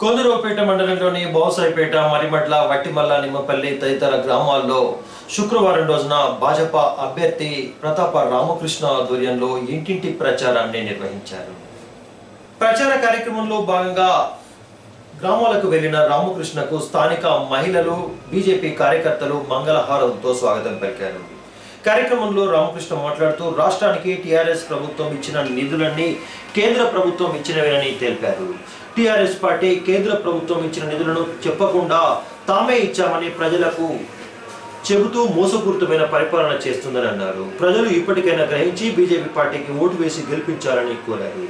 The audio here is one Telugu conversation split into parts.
కొందరుపేట మండలంలోని బోసాయిపేట మరిమట్ల వట్టిమల్ల నిమ్మపల్లి తదితర గ్రామాల్లో శుక్రవారం రోజున భాజపా అభ్యర్థి ప్రతాప రామకృష్ణ ఆధ్వర్యంలో ఇంటింటి ప్రచారాన్ని నిర్వహించారు. ప్రచార కార్యక్రమంలో భాగంగా గ్రామాలకు వెళ్ళిన రామకృష్ణకు స్థానిక మహిళలు బీజేపీ కార్యకర్తలు మంగళహారంతో స్వాగతం పలికారు. కార్యక్రమంలో రామకృష్ణ మాట్లాడుతూ రాష్ట్రానికి టీఆర్ఎస్ ప్రభుత్వం ఇచ్చిన నిధులన్నీ కేంద్ర ప్రభుత్వం ఇచ్చినవేనని తెలిపారు. టీఆర్ఎస్ పార్టీ కేంద్ర ప్రభుత్వం ఇచ్చిన నిధులను చెప్పకుండా తామే ఇచ్చామని ప్రజలకు చెబుతూ మోసపూరితమైన పరిపాలన చేస్తుందని అన్నారు. ప్రజలు ఇప్పటికైనా గ్రహించి బీజేపీ పార్టీకి ఓటు వేసి గెలిపించాలని కోరారు.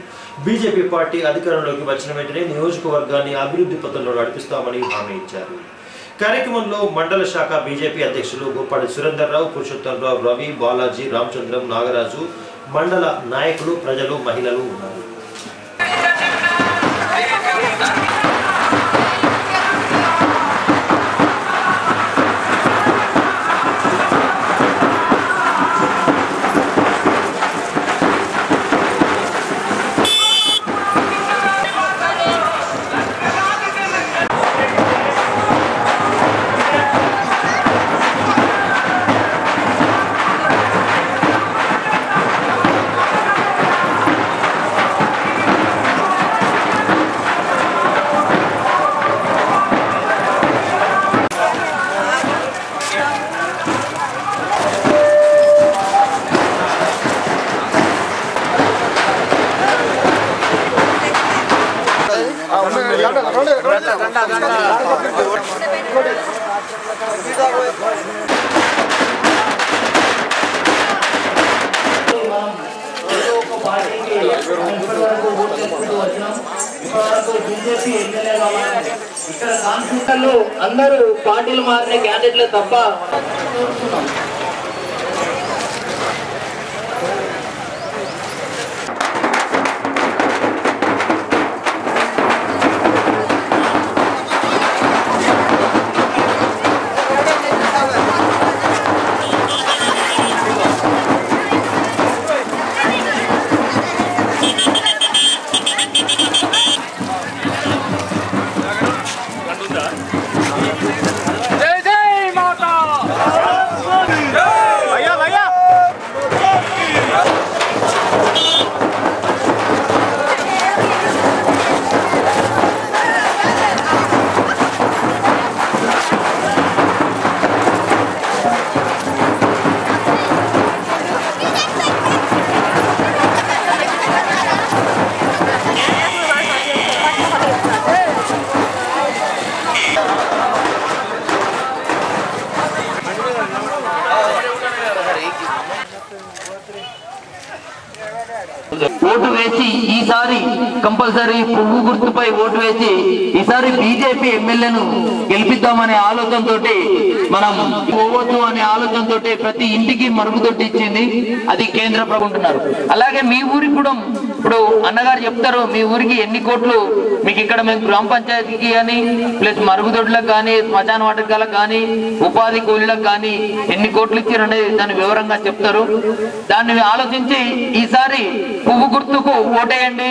బీజేపీ పార్టీ అధికారంలోకి వచ్చిన వెంటనే నియోజకవర్గాన్ని అభివృద్ధి పథంలో నడిపిస్తామని హామీ ఇచ్చారు. కార్యక్రమంలో మండల శాఖ బీజేపీ అధ్యక్షులు గోపాడి సురేందర్రావు పురుషోత్తమరావు రవి బాలాజీ రామచంద్రం నాగరాజు మండల నాయకులు ప్రజలు మహిళలు ఉన్నారు. ఇక్కడ కాన్స్టిట్యూషన్లు అందరూ పార్టీలు మారిన క్యాండిడేట్లే తప్ప కంపల్సరీ పువ్వు గుర్తుపై ఓటు వేసి ఈసారి బీజేపీ ఎమ్మెల్యేను గెలిపిద్దామనే ఆలోచనతో మనం పోవద్దు అనే ఆలోచనతో ప్రతి ఇంటికి మరుగుదొడ్డి ఇచ్చింది. అది కేంద్ర ప్రభుత్వం అలాగే మీ ఊరికి కూడా ఇప్పుడు అన్నగారు చెప్తారు మీ ఊరికి ఎన్ని కోట్లు మీకు ఇక్కడ మేము గ్రామ పంచాయతీకి కానీ ప్లస్ మరుగుదొడ్లకు కానీ శ్మశాన వాటకాలకు కానీ ఉపాధి కూలీలకు కానీ ఎన్ని కోట్లు ఇచ్చారనేది దాన్ని వివరంగా చెప్తారు. దాన్ని ఆలోచించి ఈసారి పువ్వు గుర్తుకు ఓటేయండి.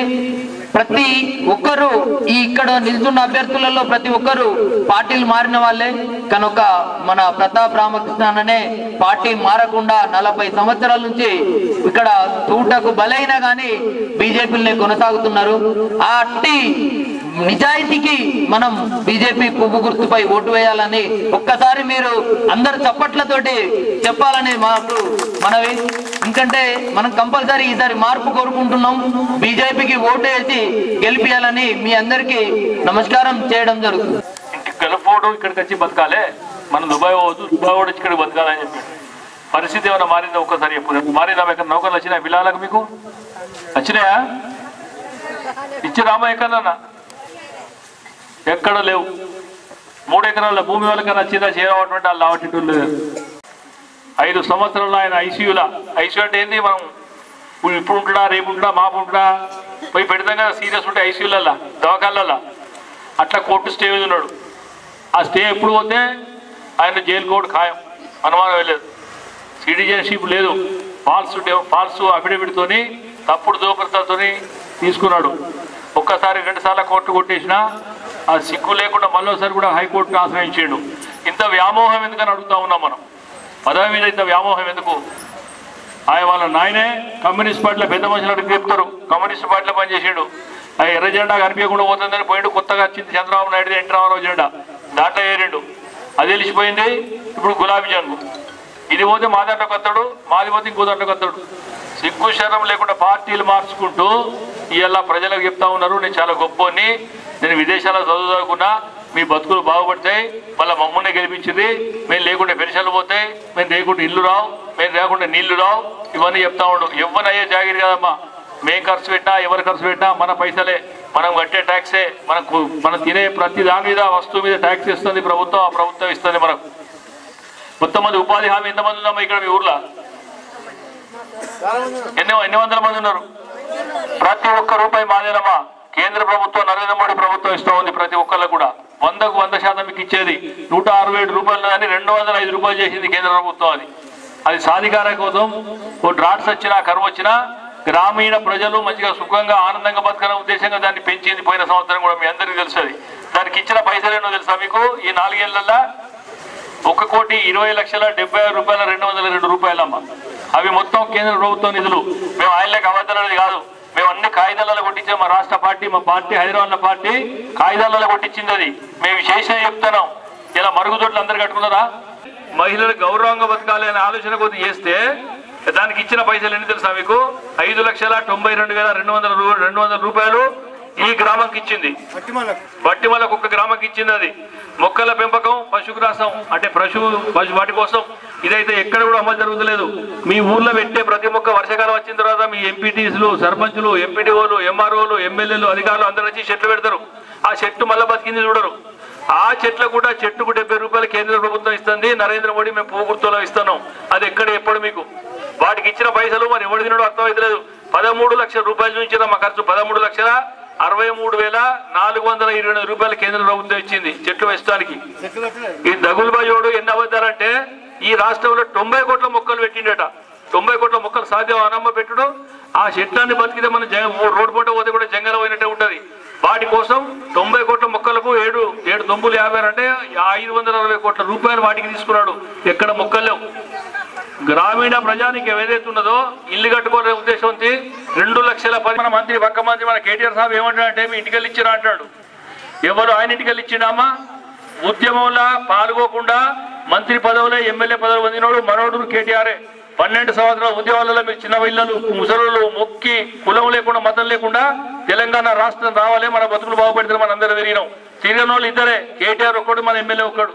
ప్రతి ఒక్కరు ఈ ఇక్కడ నిల్చున్న అభ్యర్థులలో ప్రతి ఒక్కరు పార్టీలు మారిన వాళ్ళే. కనుక మన ప్రతాప్ రామకృష్ణ అనే పార్టీ మారకుండా నలభై సంవత్సరాల నుంచి ఇక్కడ తూటకు బలైనా గాని బీజేపీలనే కొనసాగుతున్నారు. ఆ అట్టి నిజాయితీకి మనం బీజేపీ పువ్వు గుర్తుపై ఓటు వేయాలని ఒక్కసారి మీరు అందరు చప్పట్లతోటి చెప్పాలని మాకు మనవి. ఎందుకంటే మనం కంపల్సరీ ఈసారి మార్పు కోరుకుంటున్నాం. బీజేపీకి ఓటు వేసి గెలిపియాలని మీ అందరికీ నమస్కారం చేయడం జరుగుతుంది. ఇంటికి గెలపోవడం ఇక్కడికి వచ్చి బతకాలే. మనం దుబాయ్ పోవద్దు దుబాయ్ కూడా ఇక్కడికి బతకాలని చెప్పి. పరిస్థితి ఏమైనా మారిందా ఒక్కసారి చెప్పు. మారిందా? ఇక్కడ నౌకర్లు వచ్చినాయా? పిల్లలకు మీకు? వచ్చినాయా? ఇచ్చి రామా ఎక్కడన్నా ఎక్కడ లేవు. మూడు ఎకరాల భూమి వాళ్ళకన్నా చిన్న చేరవటువంటి వాళ్ళు రావటం లేదు ఐదు సంవత్సరాలు ఆయన ఐసీయూల. ఐసీయూ అంటే ఏంది? మనం ఇప్పుడు ఇప్పుడు ఉంటున్నా రేపు ఉంటున్నా మాపు ఉంటున్నా. పోయి పెడతాం కదా సీరియస్ ఉంటే ఐసీయూలల్లా దవాఖానలల్లా అట్లా కోర్టు స్టే ఉన్నాడు. ఆ స్టే ఎప్పుడు పోతే ఆయన జైలు కోర్టు ఖాయం. అనుమానం లేదు. సిటిజన్షిప్ లేదు. ఫాల్స్ ఫాల్స్ అఫిడవిట్తోని తప్పుడు దోకరతతోని తీసుకున్నాడు. ఒక్కసారి రెండుసార్లు కోర్టు కొట్టేసినా ఆ సిగ్గు లేకుండా మళ్ళీసారి కూడా హైకోర్టును ఆశ్రయించాడు ఇంత వ్యామోహం ఎందుకని అడుగుతా ఉన్నాం మనం? పదవి మీద ఇంత వ్యామోహం ఎందుకు? ఆయన వాళ్ళ నాయనే కమ్యూనిస్ట్ పార్టీలో పెద్ద మనుషులు అడిగి చెప్తారు కమ్యూనిస్ట్ పార్టీలో పనిచేసాడు. ఆ ఎర్ర జెండా కనిపించకుండా పోతుందని పోయిండు. కొత్తగా వచ్చింది చంద్రబాబు నాయుడు ఎన్టీ రామారావు జెండా దాంట్లో ఏరిండు. అది తెలిసిపోయింది. ఇప్పుడు గులాబీ జంగు. ఇది పోతే మా దాంట్లోకి వస్తాడు మాది పోతే ఇంకో దాంట్లోకి వస్తాడు. సిగ్గు శరం లేకుండా పార్టీలు మార్చుకుంటూ ఇవాళ ప్రజలకు చెప్తా ఉన్నారు నేను చాలా గొప్పని నేను విదేశాల్లో చదువు చదువుకున్నా మీ బతుకులు బాగుపడతాయి మళ్ళీ మమ్మల్ని గెలిపించింది. మేము లేకుండా పెన్షన్లు పోతాయి మేము లేకుండా ఇల్లు రావు మేము లేకుండా నీళ్ళు రావు. ఇవన్నీ చెప్తా ఉండు. ఎవరినయ్యే జాగిరి కదమ్మా. మేం ఖర్చు పెట్టినా ఎవరు ఖర్చు పెట్టినా మన పైసలే. మనం కట్టే ట్యాక్సే మనకు మనం తినే ప్రతి దాని మీద వస్తువు మీద ట్యాక్స్ ఇస్తుంది ప్రభుత్వం ఆ ప్రభుత్వం ఇస్తుంది మనకు. మొత్తం మంది ఉపాధి హామీ ఎంతమంది ఉన్నామా ఇక్కడ మీ ఊర్లో? ఎన్ని ఎన్ని వందల మంది ఉన్నారు? ప్రతి ఒక్క రూపాయి మాదేనమ్మా కేంద్ర ప్రభుత్వం నరేంద్ర మోడీ ప్రభుత్వం ఇస్తూ ఉంది ప్రతి ఒక్కళ్ళకు కూడా. వందకు వంద శాతం మీకు ఇచ్చేది. నూట అరవై ఏడు రూపాయలు అని రెండు వందల ఐదు రూపాయలు చేసింది కేంద్ర ప్రభుత్వం అది. అది సాధికార కోసం ఓ డ్రాట్స్ వచ్చినా కరువు వచ్చినా గ్రామీణ ప్రజలు మంచిగా సుఖంగా ఆనందంగా బతకాలనే ఉద్దేశంగా దాన్ని పెంచింది పోయిన సంవత్సరం కూడా మీ అందరికీ తెలుసు దానికి ఇచ్చిన పైసలు ఏమో తెలుసా మీకు? ఈ నాలుగేళ్ళలో ఒక కోటి ఇరవై లక్షల డెబ్బై ఆరు రూపాయల రెండు వందల రెండు రూపాయలమ్మ. అవి మొత్తం కేంద్ర ప్రభుత్వం నిధులు. మేము ఆయనలకు అవద్దనది కాదు. మేము అన్ని కాగితాలలో కొట్టించాం. మా రాష్ట్ర పార్టీ మా పార్టీ హైదరాబాద్ పార్టీ కాగితాలలో కొట్టించింది అది. మేము చేసిన చెప్తున్నాం. ఇలా మరుగుదొడ్లు అందరు కట్టుకున్నారా? మహిళలు గౌరవంగా బతకాలి అనే ఆలోచన కొద్ది చేస్తే దానికి ఇచ్చిన పైసలు ఎన్ని తెలుసా మీకు? ఐదు లక్షల తొంభై రెండు వేల రెండు వందల రూ- రెండు వందల రూపాయలు ఈ గ్రామంకి ఇచ్చింది. బట్టి వాళ్ళకు ఒక్క గ్రామంకి ఇచ్చింది అది. మొక్కల పెంపకం పశుగ్రాసం అంటే పశు పశు వాటి కోసం ఇదైతే ఎక్కడ కూడా అమలు జరుగుతలేదు. మీ ఊర్లో పెట్టే ప్రతి మొక్క వర్షాకాలం వచ్చిన తర్వాత మీ ఎంపీటీసీలు సర్పంచులు ఎంపీడీఓలు ఎంఆర్ఓలు ఎమ్మెల్యేలు అధికారులు అందరూ వచ్చి చెట్లు పెడతారు. ఆ చెట్టు మళ్ళీ బతికింది చూడరు. ఆ చెట్లు కూడా చెట్టుకు డెబ్బై రూపాయలు కేంద్ర ప్రభుత్వం ఇస్తుంది. నరేంద్ర మోడీ మేము పువ్వు గుర్తులో ఇస్తున్నాం. అది ఎక్కడ ఎప్పుడు మీకు. వాటికి ఇచ్చిన పైసలు మరి ఎవరు తినడం అర్థమైతలేదు. పదమూడు లక్షల రూపాయలు చూపించిన మా ఖర్చు పదమూడు లక్షల? అరవై మూడు వేల నాలుగు వందల ఇరవై ఎనిమిది రూపాయలు కేంద్ర ప్రభుత్వం ఇచ్చింది చెట్లు వేస్తానికి ఈ దగులుబాజోడు ఎన్ని అబద్ధాలంటే ఈ రాష్ట్రంలో తొంభై కోట్ల మొక్కలు పెట్టిండట. తొంభై కోట్ల మొక్కలు సాధ్యం అనమ్మ పెట్టడం. ఆ చెట్లన్నీ బతికితే మన రోడ్డు పూట పోతే కూడా జంగలం అయినట్టే ఉంటుంది. వాటి కోసం తొంభై కోట్ల మొక్కలకు ఏడు ఏడు తొంభులు యాభై అంటే ఐదు వందల అరవై కోట్ల రూపాయలు వాటికి తీసుకున్నాడు. ఎక్కడ మొక్కలు లేవు. గ్రామీణ ప్రజానికి ఏదైతే ఉన్నదో ఇల్లు కట్టుకోలే ఉంది రెండు లక్షల పది మన మంత్రి పక్క మంత్రి మన కేటీఆర్ సాబ్ ఏమంటాడంటే మీ ఇంటికి వెళ్ళి ఇచ్చిరా అంటాడు. ఎవరు ఆయన ఇంటికి వెళ్ళి ఇచ్చినామా ఉద్యమంలో పాల్గొకుండా మంత్రి పదవులే ఎమ్మెల్యే పదవులు పొందినోడు మనోడు కేటీఆర్ఏ పన్నెండు సంవత్సరాల ఉద్యమాలలో మీరు చిన్న పిల్లలు ముసలు మొక్కి కులం లేకుండా మతం లేకుండా తెలంగాణ రాష్ట్రం రావాలి మన బతుకులు బాగుపడితే మన అందరూ తిరిగినాం తిరిగిన వాళ్ళు ఇద్దరే. కేటీఆర్ ఒక్కడు మన ఎమ్మెల్యే ఒక్కడు.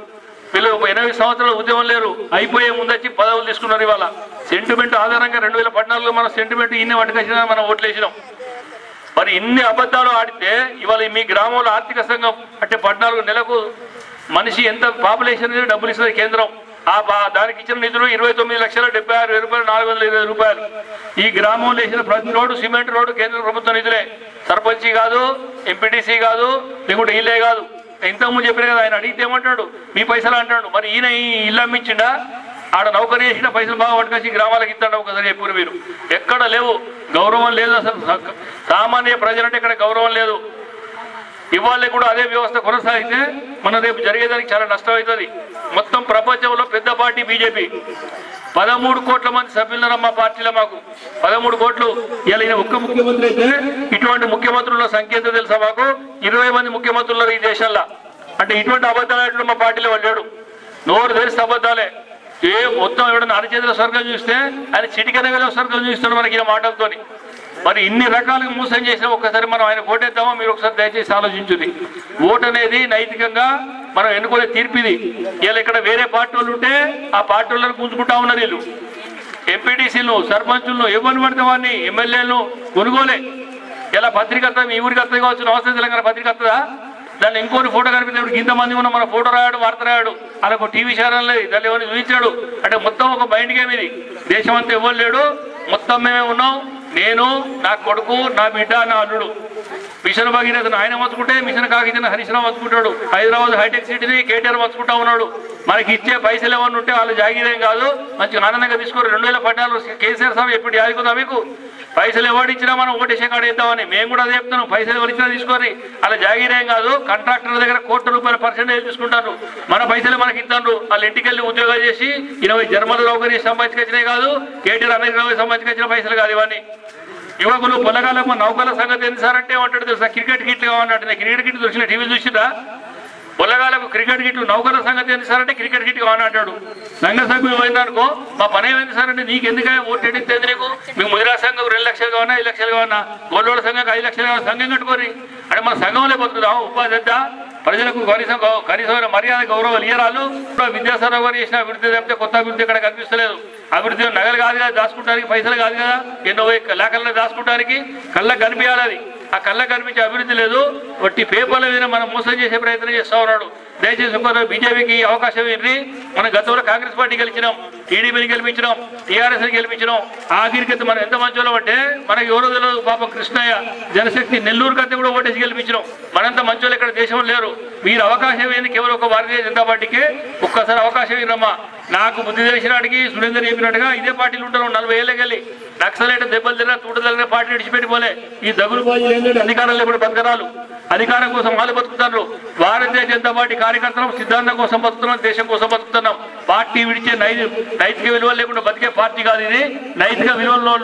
వీళ్ళు ఎనభై సంవత్సరాలు ఉద్యమం లేరు అయిపోయే ముందచ్చి పదవులు తీసుకున్నారు ఇవాళ. సెంటిమెంట్ ఆధారంగా రెండు వేల పద్నాలుగులో మన సెంటిమెంట్ ఇన్ని పట్టుకొచ్చినా మనం ఓట్లేసినాం. మరి ఇన్ని అబద్ధాలు ఆడితే ఇవాళ మీ గ్రామంలో ఆర్థిక సంఘం అంటే పద్నాలుగు నెలకు మనిషి ఎంత పాపులేషన్ డబ్బులు ఇస్తుంది కేంద్రం. ఆ దానికి ఇచ్చిన నిధులు ఇరవై తొమ్మిది లక్షల డెబ్బై ఆరు వేల రూపాయలు నాలుగు వందల ఇరవై రూపాయలు. ఈ గ్రామంలో వేసిన ప్రతి రోడ్డు సిమెంట్ రోడ్డు కేంద్ర ప్రభుత్వ నిధులే. సర్పంచి కాదు ఎంపీటీసీ కాదు లేకుంటే ఇల్లే కాదు. ఇంతకుముందు చెప్పిన కదా ఆయన అడిగితే ఏమంటాడు? మీ పైసలు అంటాడు. మరి ఈయన ఈ ఇల్లు అమ్మించిండా? ఆడ నౌకరీ చేసిన పైసలు బాగా పట్టుకొచ్చి గ్రామాలకు ఇస్తాడు ఒకసారి చెప్పారు మీరు. ఎక్కడ లేవు. గౌరవం లేదు అసలు. సామాన్య ప్రజలంటే ఇక్కడ గౌరవం లేదు. ఇవాళ కూడా అదే వ్యవస్థ కొనసాగితే మన రేపు జరిగేదానికి చాలా నష్టం అవుతుంది. మొత్తం ప్రపంచంలో పెద్ద పార్టీ బీజేపీ. పదమూడు కోట్ల మంది సభ్యులున్నారు మా పార్టీలో మాకు. పదమూడు కోట్లు ఇలా ఈయన ఒక్క ముఖ్యమంత్రి అయితే ఇటువంటి ముఖ్యమంత్రుల సంఖ్య ఎంతో తెలుసా మాకు? ఇరవై మంది ముఖ్యమంత్రులు ఈ దేశంలో. అంటే ఇటువంటి అబద్ధాలు మా పార్టీలో వెళ్ళాడు నోరు తెలిసి అబద్ధాలే. ఏ మొత్తం ఎవడన్నా అరచేతుల స్వర్గం చూస్తే ఆయన చిటికన స్వర్గం చూస్తాడు మనకి ఈ మాటలతోని. మరి ఇన్ని రకాలుగా మోసం చేసినా ఒక్కసారి మనం ఆయన ఓటేద్దామా? మీరు ఒకసారి దయచేసి ఆలోచించుది. ఓటు అనేది నైతికంగా మనం ఎన్నుకునే తీర్పిది ఇలా ఇక్కడ వేరే పార్టీ వాళ్ళు ఉంటే ఆ పార్టీ వాళ్ళని గుంజుకుంటా ఉన్నారు వీళ్ళు. ఎంపీటీసీలను సర్పంచులను ఇవ్వని పడితే వాడిని ఎమ్మెల్యేలను కొనుగోలే. ఇలా పత్రిక వస్తుంది, మీ ఊరికి వస్తుంది కావచ్చు నమస్తే తెలంగాణ పత్రిక వస్తుందా దాన్ని ఇంకోటి ఫోటో కనిపిస్తే ఇంతమంది ఉన్న మన ఫోటో రాయడు వార్త రాయడు. అలాగ టీవీ ఛానల్ లేదు. దాన్ని ఎవరిని చూపించాడు? అంటే మొత్తం ఒక మైండ్ గేమ్ ఇది. దేశం అంతా ఇవ్వలేడు లేడు? మొత్తం మేమే ఉన్నాం. నేను నా కొడుకు నా బిడ్డ నా అల్లుడు. మిషన్ భగీరథను ఆయన వచ్చుకుంటే మిషన్ కాగితను హరీశ్రావు వచ్చుకుంటాడు హైదరాబాద్ హైటెక్ సిటీని కేటీఆర్ వచ్చుకుంటా ఉన్నాడు. మనకి ఇచ్చే పైసలు ఏమన్నా ఉంటే వాళ్ళు జాగిరేం కాదు. మంచి ఆనందంగా తీసుకోరు. రెండు వేల పద్నాలుగు కేసీఆర్ సాబ్ ఎప్పుడు యాదుకుందా మీకు? పైసలు ఎవరు మనం ఓటేసే కాడ ఇద్దామని. మేము కూడా చెప్తాను పైసలు ఎవరిచ్చినా తీసుకొని. అలా జాగిరేం కాదు. కాంట్రాక్టర్ దగ్గర కోట్ల రూపాయల పర్సెంటేజ్ తీసుకుంటారు. మన పైసలు మనకి ఇస్తాను వాళ్ళ ఇంటికి వెళ్ళి ఉద్యోగాలు చేసి ఇరవై జర్మన్ నౌకరీ సంపాదించుకొచ్చినాయి కాదు. కేటీఆర్ అమెరికా సంపాదించుకొచ్చిన పైసలు కాదు ఇవన్నీ. యువకులు పొలగాలకు నౌకల సంగతి ఏంటి సార్ అంటే ఏమంటాడు తెలుసా? క్రికెట్ కిట్లు కావాలంటే నేను క్రికెట్ కిట్లు చూసిన టీవీ చూసిందా పొలగాలకు క్రికెట్ కిట్లు నౌకల సంగతి ఏంటి సార్ అంటే క్రికెట్ కిట్ కావాలని అంటాడు సంఘ సభ్యులు పోయిందనుకో మా పని ఏమైంది సార్ అంటే నీకు ఎందుకు ఓటు ఎడితే నీకు? మీకు ముదిరా సంఘం రెండు లక్షలు కావన్నా ఐదు లక్షలు కావన్నా గోల్లోడ సంఘం ఐదు లక్షలు కావాలి? సంఘం కట్టుకోరి అంటే మన సంఘంలో బతుకుదాం ఉపాధి ఎంత ప్రజలకు కనీసం గౌ- కనీసమైన మర్యాద గౌరవాలు ఇయ్యరాలు ఇప్పుడు గారు చేసిన అభివృద్ధి తప్పితే కొత్త అభివృద్ధి ఇక్కడ కనిపిస్తలేదు. అభివృద్ధి నగలు కాదు కదా దాచుకుంటానికి పైసలు కాదు కదా. ఎన్నో వెయ్యి లేఖల్లో దాచుకుంటానికి కళ్ళకు కనిపించాలి అది. ఆ కళ్ళకు కనిపించే అభివృద్ధి లేదు. వట్టి పేపర్ల మీద మనం మోసం చేసే ప్రయత్నం చేస్తా ఉన్నాడు. దయచేసి ఇంకొక బీజేపీకి అవకాశం ఇవ్వండి. మనం గతంలో కాంగ్రెస్ పార్టీ గెలిచినాం. టీడీపీని గెలిపించడం టీఆర్ఎస్ గెలిపించడం ఆఖరికి మనం ఎంత మంచోళ్ళం అంటే మనకి ఎవరో తెలియదు పాపం కృష్ణయ్య జనశక్తి నెల్లూరు కత్తి కూడా ఓటేసి గెలిపించడం మనంత మంచోళ్ళు ఇక్కడ దేశంలో లేరు. మీరు అవకాశం ఏంది? కేవలం ఒక భారతీయ జనతా పార్టీకి ఒక్కసారి అవకాశం ఇవ్వమ్మా నాకు బుద్ధి తెలిసినాడికి సురేందర్ చెప్పినట్టుగా ఇదే పార్టీలు ఉంటారు నలభై ఏళ్ళకెళ్ళి. నక్సలైట్ దెబ్బలు తిన్న తూట పార్టీ పార్టీ విడిచిపెట్టిపోలే. ఈ దగులు బాజీలు ఏంటంటే అధికారం లేకుండా బతకరాలు అధికారం కోసం వాళ్ళు బతుకుతారు భారతీయ జనతా పార్టీ కార్యకర్తలు సిద్ధాంతం కోసం బతుకుతున్నాం దేశం కోసం బతుకుతున్నాం. పార్టీ విడిచే నైతిక విలువలు లేకుండా బతికే పార్టీ కాదు ఇది. నైతిక విలువల్లో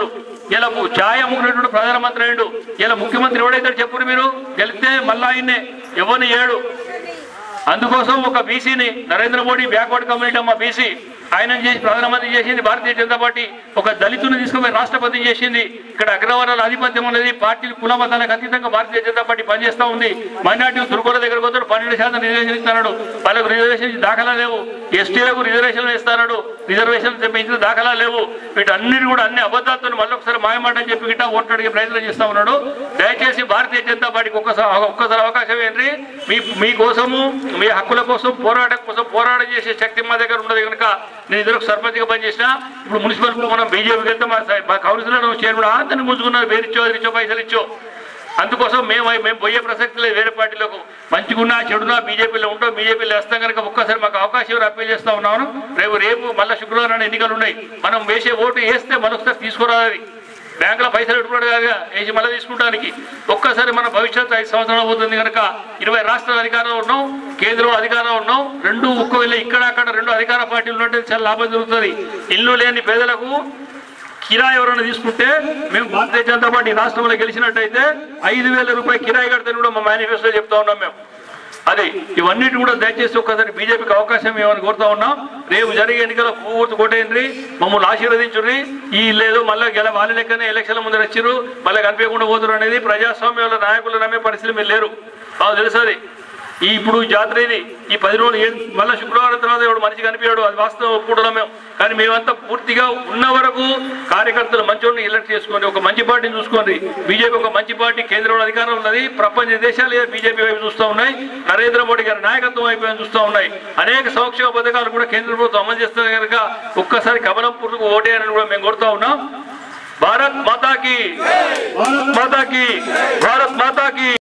ఇలా ఛాయ అమ్ముకునేటువంటి ప్రధానమంత్రి అయ్యాడు. ఇలా ముఖ్యమంత్రి ఎవడైతే చెప్పురు మీరు? గెలిస్తే మళ్ళా ఆయన్నే. ఎవరిని ఏడు? అందుకోసం ఒక బీసీని నరేంద్ర మోడీ బ్యాక్వర్డ్ కమ్యూనిటీ అమ్మ బీసీ. ఆయన చేసి ప్రధానమంత్రి చేసింది భారతీయ జనతా పార్టీ. ఒక దళితుని తీసుకుపోయి రాష్ట్రపతి చేసింది. ఇక్కడ అగ్రవర్ణాల ఆధిపత్యం అనేది పార్టీలు కుల మతాలకు అతీతంగా భారతీయ జనతా పార్టీ పనిచేస్తా ఉంది. మైనార్టీ దుర్గోల దగ్గర పోతాడు పన్నెండు శాతం రిజర్వేషన్ ఇస్తున్నాడు వాళ్ళకు రిజర్వేషన్ దాఖలా లేవు. ఎస్టీలకు రిజర్వేషన్ ఇస్తున్నాడు రిజర్వేషన్ పెంచిన దాఖలా లేవు. వీటన్నిటి కూడా అన్ని అబద్ధాలతో మళ్ళొకసారి మాయమాట అని చెప్పి గిట్టా ఓట్లాడికి ప్రయత్నం చేస్తా ఉన్నాడు. దయచేసి భారతీయ జనతా పార్టీకి ఒక్కసారి ఒక్కసారి అవకాశం ఏంటి? మీ మీ కోసము మీ హక్కుల కోసం పోరాటం కోసం పోరాటం చేసే శక్తి మా దగ్గర ఉన్నది కనుక నేను ఇద్దరు సర్పంచ్గా పనిచేసిన ఇప్పుడు మున్సిపల్ మనం బీజేపీకి వెళ్తే మా మా కౌన్సిలర్ చైర్మన్ అందరిని ముంచుకున్నారు వేరిచ్చో అదిరిచ్చో పైసలు ఇచ్చో అందుకోసం మేము మేము పోయే ప్రసక్తి లేదు వేరే పార్టీలకు. మంచిగున్నా చెడున్నా బీజేపీలో ఉంటాం బీజేపీలో వేస్తాం కనుక ఒక్కసారి మాకు అవకాశం అప్పీల్ చేస్తూ ఉన్నాను. రేపు రేపు మళ్ళీ శుక్రవారం ఎన్నికలు ఉన్నాయి. మనం వేసే ఓటు వేస్తే మరొకసారి తీసుకురావాలి. బ్యాంకులో పైసలు పెట్టుకున్నాడు కాగా వేసి మళ్ళీ తీసుకుంటానికి. ఒక్కసారి మన భవిష్యత్తు ఐదు సంవత్సరాలు అవుతుంది కనుక ఇరవై రాష్ట్రాల అధికారంలో ఉన్నాం కేంద్రం అధికారంలో ఉన్నాం రెండు ఒక్కవేళ ఇక్కడ అక్కడ రెండు అధికార పార్టీలు ఉంటే చాలా లాభం జరుగుతుంది. ఇల్లు లేని పేదలకు కిరాయి ఎవరైనా తీసుకుంటే మేము భారతీయ జనతా పార్టీ రాష్ట్రంలో గెలిచినట్టయితే ఐదు వేల రూపాయలు కిరాయి కడతాను కూడా మా మేనిఫెస్టో చెప్తా ఉన్నాం మేము. అది ఇవన్నిటి కూడా దయచేసి ఒక్కసారి బీజేపీకి అవకాశం ఏమని కోరుతా ఉన్నాం. రేపు జరిగే ఎన్నికల పూర్తి కొట్టేయండి మమ్మల్ని ఆశీర్వదించుర్రి. ఈ లేదు మళ్ళీ గెల వాళ్ళ లెక్కనే ఎలక్షన్ల ముందు వచ్చిర్రు. మళ్ళీ కనిపించకుండా పోతురు అనేది ప్రజాస్వామ్యంలో నాయకులు నమ్మే పరిస్థితి మీరు లేరు. బాగా తెలుసు ఈ ఇప్పుడు ఈ జాతర ఇది ఈ పది రోజులు ఏం- మళ్ళీ శుక్రవారం తర్వాత ఎవడు మనిషి కనిపించాడు అది వాస్తవం ఒప్పుకుంటున్నాం మేము. కానీ మేమంతా పూర్తిగా ఉన్న వరకు కార్యకర్తలు మంచి ఎలక్ట్ చేసుకోండి. ఒక మంచి పార్టీని చూసుకోండి. బీజేపీ ఒక మంచి పార్టీ కేంద్రంలో అధికారం ఉన్నది. ప్రపంచ దేశాలు బీజేపీ వైపు చూస్తూ ఉన్నాయి? నరేంద్ర మోడీ గారి నాయకత్వం వైపు చూస్తూ ఉన్నాయి? అనేక సంక్షేమ పథకాలు కూడా కేంద్ర ప్రభుత్వం అమలు చేస్తుంది కనుక ఒక్కసారి కమలం పుట్టుకు ఓటేయాలని కూడా మేము కోరుతా ఉన్నాం. భారత్ మాతాకి! భారత్ మాతాకి! భారత్ మాతాకి!